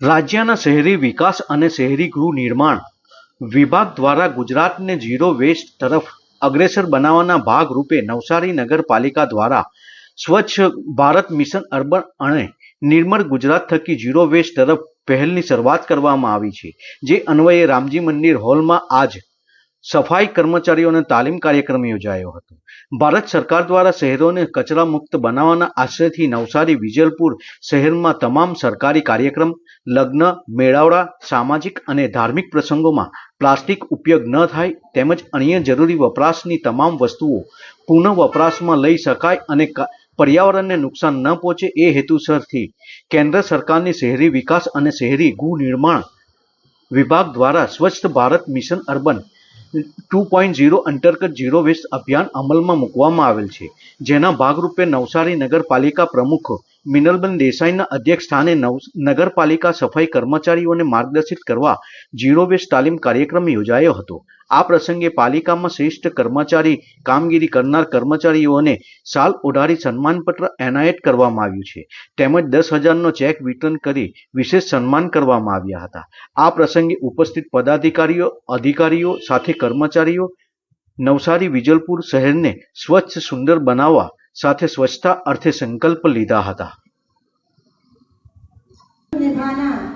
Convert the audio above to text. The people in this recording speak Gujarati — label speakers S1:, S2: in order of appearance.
S1: રાજ્યના શહેરી વિકાસ અને શહેરી ગૃહ નિર્માણ વિભાગ દ્વારા ગુજરાતને ઝીરો વેસ્ટ તરફ અગ્રેસર બનાવવાના ભાગરૂપે નવસારી નગરપાલિકા દ્વારા સ્વચ્છ ભારત મિશન અર્બન અને નિર્મળ ગુજરાત થકી ઝીરો વેસ્ટ તરફ પહેલની શરૂઆત કરવામાં આવી છે. જે અન્વયે રામજી મંદિર હોલમાં આજ સફાઈ કર્મચારીઓને તાલીમ કાર્યક્રમ યોજાયો હતો. ભારત સરકાર દ્વારા શહેરોને કચરા મુક્ત બનાવવાના આશયથી નવસારી, વિજલપુર શહેરમાં તમામ સરકારી કાર્યક્રમ, લગ્ન, મેળાવડા, સામાજિક અને ધાર્મિક પ્રસંગોમાં પ્લાસ્ટિક ઉપયોગ ન થાય તેમજ અન્ય જરૂરી વપરાશની તમામ વસ્તુઓ પુનઃ વપરાશમાં લઈ શકાય અને પર્યાવરણને નુકસાન ન પહોંચે એ હેતુસરથી કેન્દ્ર સરકારની શહેરી વિકાસ અને શહેરી ગૃહ નિર્માણ વિભાગ દ્વારા સ્વચ્છ Bharat mission urban two point zero અંતર્ગત ઝીરો વેસ્ટ અભિયાન અમલમાં મૂકવામાં આવેલ છે. જેના ભાગરૂપે નવસારી નગરપાલિકા પ્રમુખ મિનલબેન દેસાઈના અધ્યક્ષ સ્થાને નવ નગરપાલિકા સફાઈ કર્મચારીઓને માર્ગદર્શિત કરવા ઝીરો વેસ્ટ તાલીમ કાર્યક્રમ યોજાયો હતો. આ પ્રસંગે પાલિકામાં શ્રેષ્ઠ કર્મચારી કામગીરી કરનાર કર્મચારીઓને સાલ ઓઢાડી સન્માનપત્ર એનાયત કરવામાં આવ્યું છે. તેમજ દસ હજારનો ચેક વિતરણ કરી વિશેષ સન્માન કરવામાં આવ્યા હતા. આ પ્રસંગે ઉપસ્થિત પદાધિકારીઓ, અધિકારીઓ સાથે કર્મચારીઓ, નવસારી, વિજલપુર શહેરને સ્વચ્છ, સુંદર બનાવવા સાથે સ્વચ્છતા અર્થે સંકલ્પ લીધા હતા.
S2: નિભાના